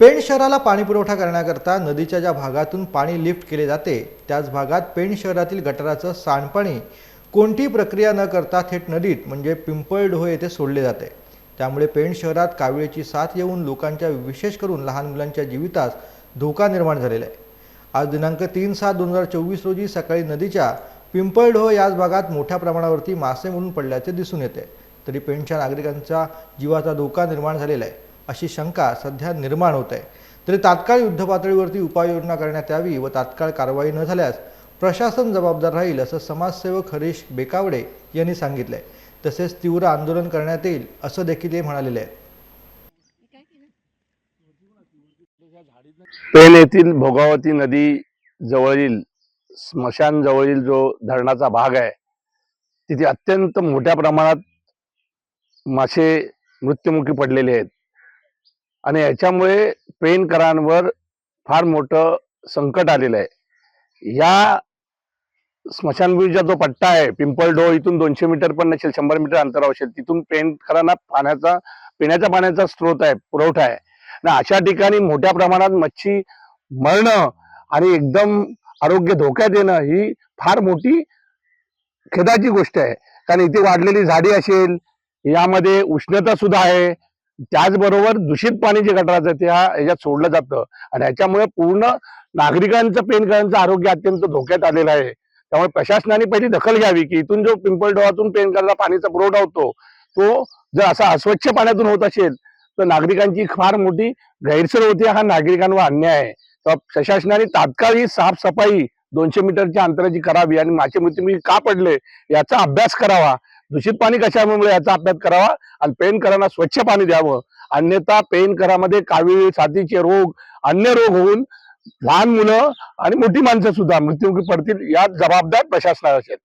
पेण शहराला पाणीपुरवठा करण्याकरता नदीच्या ज्या भागातून पाणी लिफ्ट केले जाते त्याच भागात पेण शहरातील गटाराचं सांडपाणी कोणतीही प्रक्रिया न करता थेट नदीत म्हणजे पिंपळडोह येथे सोडले जाते. त्यामुळे पेण शहरात काविळीची साथ येऊन लोकांच्या विशेष करून लहान मुलांच्या जीवितास धोका निर्माण झालेला आहे. आज दिनांक तीन सात दोन हजार चोवीस रोजी सकाळी नदीच्या पिंपळढोह याच भागात मोठ्या प्रमाणावरती मासे म्हणून पडल्याचे दिसून येते. तरी पेणच्या नागरिकांच्या जीवाचा धोका निर्माण झालेला आहे. अशी शंका सध्या निर्माण होत आहे. तरी तात्काळ युद्धपातळीवरती उपाययोजना करण्यात यावी व तात्काळ कारवाई न झाल्यास प्रशासन जबाबदार राहील असं समाजसेवक हरीश बेकावडे यांनी सांगितलंय. तसेच तीव्र आंदोलन करण्यात येईल असं देखील ते म्हणालेले आहेत. येथील भोगावती नदी जवळील स्मशान जवळील जो धरणाचा भाग आहे तिथे अत्यंत मोठ्या प्रमाणात मासे मृत्युमुखी पडलेले आहेत. आणि याच्यामुळे पेनकरांवर फार मोठं संकट आलेलं आहे. या स्मशानभूमीचा जो पट्टा आहे पिंपळडोह इथून दोनशे मीटर पण नसेल शंभर मीटर अंतरावर असेल तिथून पेनकरांना पाण्याचा पिण्याच्या पाण्याचा स्रोत आहे पुरवठा आहे. आणि अशा ठिकाणी मोठ्या प्रमाणात मच्छी मरणं आणि एकदम आरोग्य धोक्यात येणं ही फार मोठी खेदाची गोष्ट आहे. कारण इथे वाढलेली झाडी असेल यामध्ये उष्णता सुद्धा आहे त्याचबरोबर दूषित पाणी जे गटाराचं ते याच्यात सोडलं जातं. आणि याच्यामुळे पूर्ण नागरिकांचं पेनकरांचं आरोग्य अत्यंत धोक्यात आलेलं आहे. त्यामुळे प्रशासनाने पहिली दखल घ्यावी की इथून जो पिंपळडोहातून पेनकरचा पाणीचा पुरवठा होतो तो जर असा अस्वच्छ पाण्यातून होत असेल तर नागरिकांची फार मोठी गैरसोय होती हा नागरिकांवर अन्याय आहे. तर प्रशासनाने तात्काळ ही साफसफाई दोनशे मीटरच्या अंतराची करावी आणि मासे मी का पडले याचा अभ्यास करावा. दूषित पाणी कशामुळे याचा अभ्यास करावा आणि पेनकरांना स्वच्छ पाणी द्यावं अन्यथा पेनकरामध्ये कावीळ साथीचे रोग अन्य रोग होऊन लहान मुलं आणि मोठी माणसं सुद्धा मृत्युमुखी पडतील यात जबाबदार प्रशासना असेल